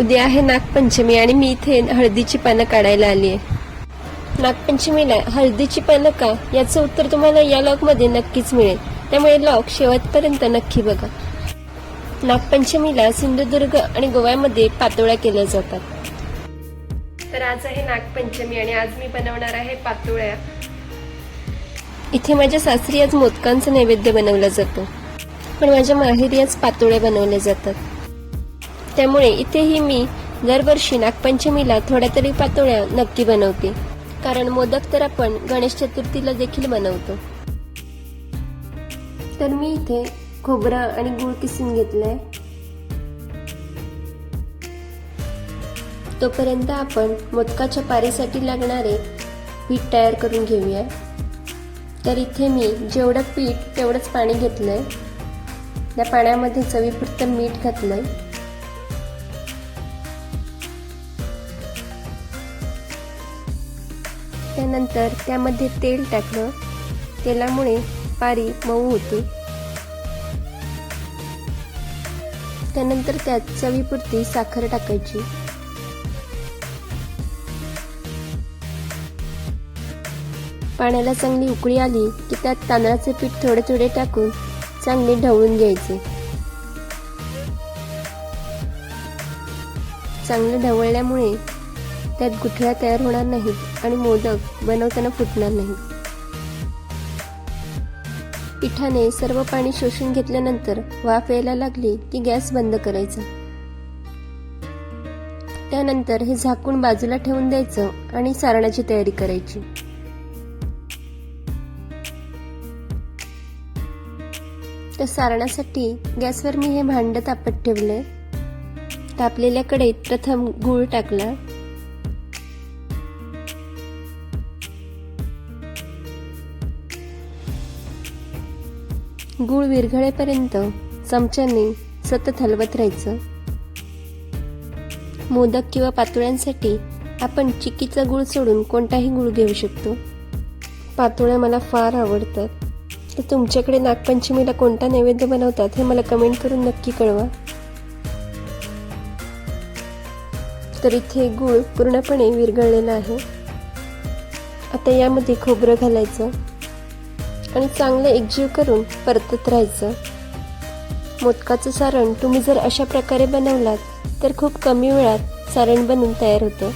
उद्या आहे नागपंचमी आणि मी इथे हळदीची पानं काढायला आली आहे. नागपंचमीला हळदीची पानं का? याचं उत्तर तुम्हाला या लॉकमध्ये नक्कीच मिळेल. त्यामुळे लॉक शेवटपर्यंत नक्की बघा. नागपंचमीला सिंधुदुर्ग आणि गोव्यामध्ये पातोळ्या केल्या जातात. तर आज आहे नागपंचमी आणि आज मी बनवणार आहे पातोळ्या. इथे माझ्या सासरी आज मोदकांचा नैवेद्य बनवला जातो. पण माझ्या माहेरी आज पातोळ्या बनवल्या जातात. त्यामुळे इथेही मी दरवर्षी नागपंचमीला थोड्या तरी पातोळ्या नक्की बनवते. कारण मोदक तर आपण गणेश चतुर्थीला देखील बनवतो. तर मी इथे खोबरा आणि गुळ किसून घेतलाय. तोपर्यंत आपण मोदकाच्या पारीसाठी लागणारे पीठ तयार करून घेऊया. तर इथे मी जेवढं पीठ तेवढंच पाणी घेतलंय. त्या पाण्यामध्ये चवीपुरतं मीठ घातलंय. त्यानंतर त्यामध्ये तेल टाकलं. तेलामुळे पारी मऊ होते. त्यानंतर त्यात चवीपुरती साखर टाकायची. पाण्याला चांगली उकळी आली की त्यात तांदळाचे पीठ थोडे थोडे टाकून चांगले ढवळून घ्यायचे. चांगले ढवळल्यामुळे त्यात गुठळ्या तयार होणार नाहीत आणि मोदक बनवताना फुटणार नाहीत पिठाने सर्व पाणी शोषून घेतल्यानंतर वाफ यायला लागली की गॅस बंद करायचा. त्यानंतर हे झाकून बाजूला ठेवून द्यायचं आणि सारणाची तयारी करायची. तर सारणासाठी गॅसवर मी हे भांड तापत ठेवलं. तापलेल्या कढईत प्रथम गूळ टाकला. गूळ विरघळेपर्यंत चमच्याने सतत हलवत राहायचं. मोदक किंवा पातोळ्यांसाठी आपण चिकीचा गूळ सोडून कोणताही गूळ घेऊ शकतो. पातोळ्या मला फार आवडतात. तर तुमच्याकडे नागपंचमीला कोणता नैवेद्य बनवतात हे मला कमेंट करून नक्की कळवा. तर इथे गूळ पूर्णपणे विरघळलेला आहे. आता यामध्ये खोबरं घालायचं. आणि चांगलं एकजीव करून परतत राहायचं. मोदकाचं सारण तुम्ही जर अशा प्रकारे बनवलात तर खूप कमी वेळात सारण बनून तयार होतं.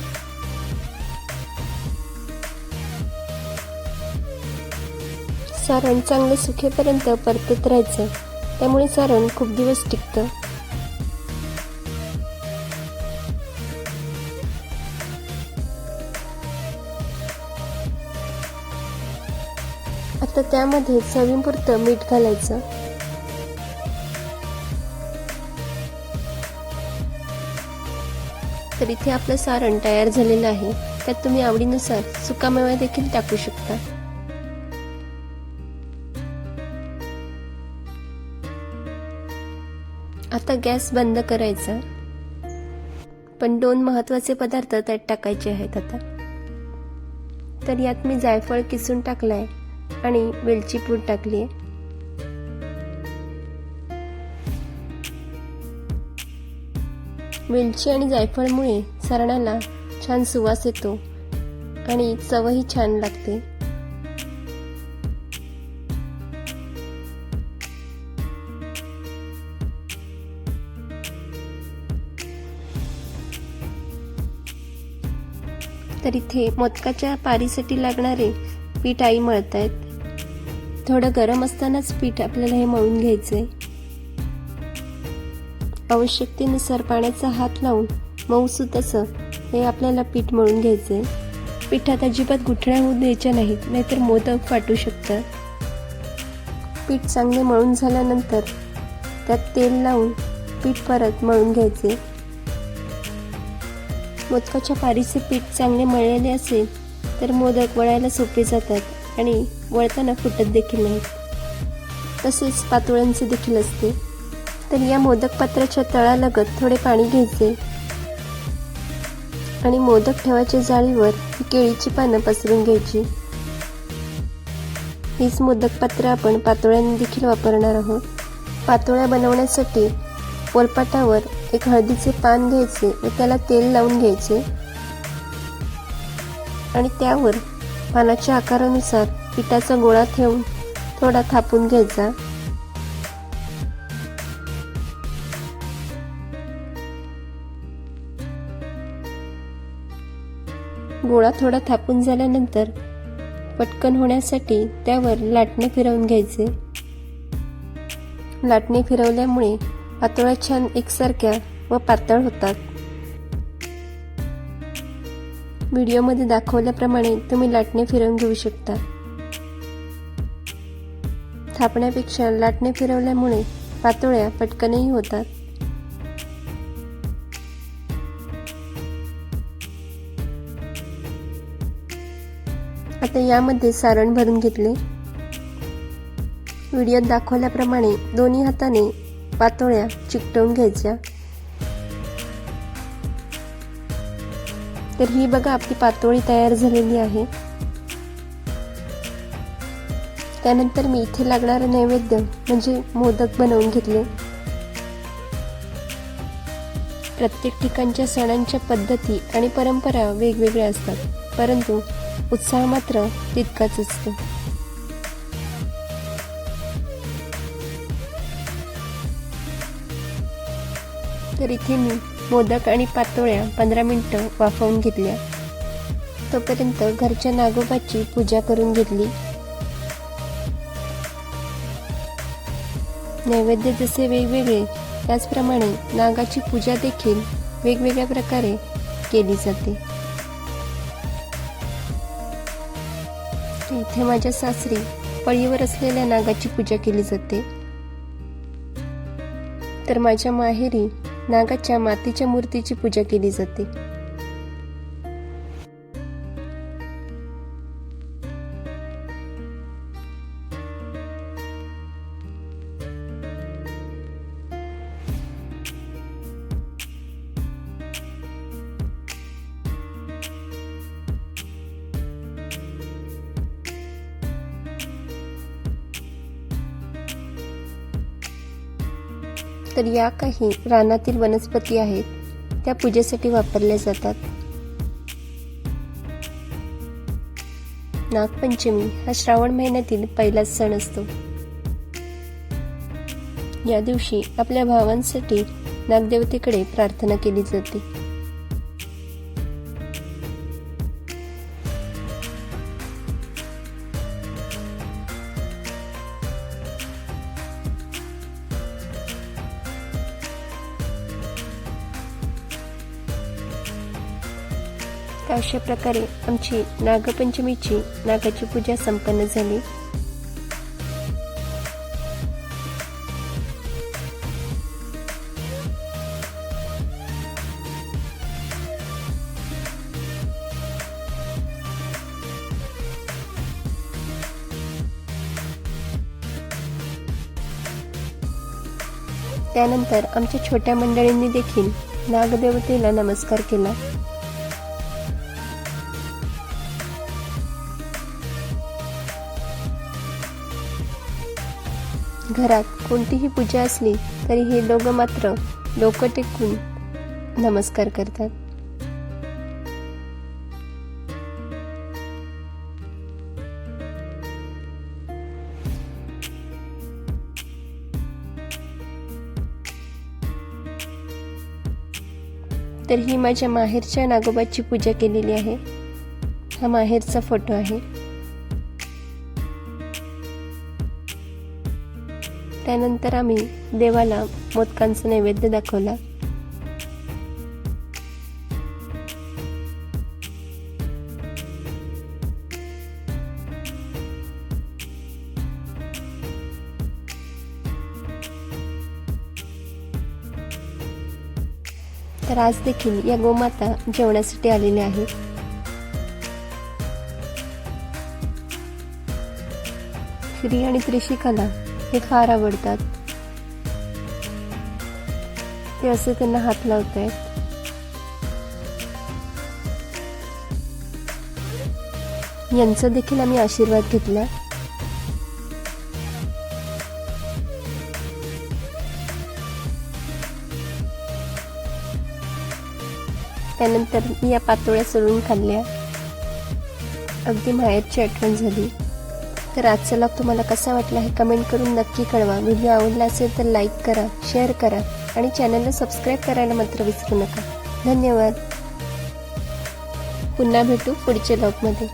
सारण चांगलं सुखेपर्यंत परतत राहायचं. त्यामुळे सारण खूप दिवस टिकतं. तर त्यामध्ये चवीपुरतं मीठ घालायचं. तर इथे आपलं सारण तयार झालेलं आहे. त्यात तुम्ही आवडीनुसार सुकामेवा देखील टाकू शकता. आता गॅस बंद करायचा. पण दोन महत्त्वाचे पदार्थ त्यात टाकायचे आहेत आता. तर यात मी जायफळ किसून टाकलाय. आणि वेलची पूड टाकली आहे वेलची आणि जायफळमुळे सरणाला छान सुवास येतो आणि चवही छान लागते. तर इथे मोदकाच्या पारीसाठी लागणारे पीठ आई मळत आहेत थोडं गरम असतानाच पीठ आपल्याला हे मळून घ्यायचंय. आवश्यकतेनुसार पाण्याचा हात लावून मऊसू तसं हे आपल्याला पीठ मळून घ्यायचंय. पिठात अजिबात गुठळ्या होऊ द्यायच्या नाहीत नाहीतर मोदक फाटू शकतात. पीठ चांगले मळून झाल्यानंतर त्यात तेल लावून पीठ परत मळून घ्यायचे मोदकाच्या पारीचे पीठ चांगले मळलेले असेल तर मोदक वळायला सोपे जातात आणि वळताना फुटत देखील नाहीत. तसेच पातोळ्यांचे देखील असते. तर या मोदक पात्राच्या तळालगत थोडे पाणी घ्यायचे. आणि मोदक ठेवायच्या जाळीवर ही केळीची पानं पसरून घ्यायची. हीच मोदक पात्र आपण पातोळ्यांनी देखील वापरणार आहोत. पातोळ्या बनवण्यासाठी पोलपाटावर एक हळदीचे पान घ्यायचे व त्याला तेल लावून घ्यायचे. आणि त्यावर पानाच्या आकारानुसार पिठाचा गोळा ठेवून थोडा थापून घ्यायचा. गोळा थोडा थापून झाल्यानंतर पटकन होण्यासाठी त्यावर लाटणे फिरवून घ्यायचे. लाटणे फिरवल्यामुळे पातोळ्या छान एकसारख्या व पातळ होतात. व्हिडिओमध्ये दाखवल्याप्रमाणे तुम्ही लाटणे फिरवून घेऊ शकता. थापण्यापेक्षा लाटणे फिरवल्यामुळे पातोळ्या पटकनही होतात. आता यामध्ये सारण भरून घेतले. व्हिडिओत दाखवल्याप्रमाणे दोन्ही हाताने पातोळ्या चिकटवून घ्यायच्या. तर ही बघा आपली पातोळी तयार झालेली आहे. त्यानंतर मी इथे लागणारं नैवेद्य म्हणजे मोदक बनवून घेतले. प्रत्येक ठिकाणच्या सणांच्या पद्धती आणि परंपरा वेगवेगळ्या असतात परंतु उत्साह मात्र तितकाच असतो. तर इथे मी मोदक आणि पातोळ्या पंधरा मिनटं वाफवून घेतल्या. तोपर्यंत घरच्या नागोबाची पूजा करून घेतली. नैवेद्य जसे वेगवेगळे त्याचप्रमाणे नागाची पूजा देखील वेगवेगळ्या प्रकारे केली जाते. इथे माझ्या सासरी पळीवर असलेल्या नागाची पूजा केली जाते. तर माझ्या माहेरी नागाच्या मातीच्या मूर्तीची पूजा केली जाते. तर या काही रानातील वनस्पती आहेत. त्या पूजेसाठी वापरल्या जातात. नागपंचमी हा श्रावण महिन्यातील पहिलाच सण असतो. या दिवशी आपल्या भावांसाठी नागदेवतेकडे प्रार्थना केली जाते. तर अशा प्रकारे आमची नागपंचमीची नागाची पूजा संपन्न झाली? त्यानंतर आमच्या छोट्या मंडळींनी देखील नागदेवतेला नमस्कार केला. घरात कोणतीही पूजा असली तरी हे दोघं मात्र डोकं टेकून नमस्कार करतात. तर ही माझ्या माहेरच्या नागोबाची पूजा केलेली आहे. हा माहेरचा फोटो आहे. त्यानंतर आम्ही देवाला मोदकांचा नैवेद्य दाखवला. तर आज देखील या गोमाता जेवणासाठी आलेल्या आहेत. श्री आणि त्रिशिकाला हे फार आवडतात. ते असे त्यांना हात लावत आहेत यांचा देखील आम्ही आशीर्वाद घेतला. त्यानंतर मी या पातोळ्या सोडून खाल्ल्या. अगदी माहेरची आठवण झाली. तर आजचा लॉग तुम्हाला कसा वाटला हे कमेंट करून नक्की कळवा. व्हिडिओ आवडला असेल तर लाईक करा शेअर करा आणि चॅनलला सबस्क्राईब करायला मात्र विसरू नका. धन्यवाद. पुन्हा भेटू पुढच्या लॉगमध्ये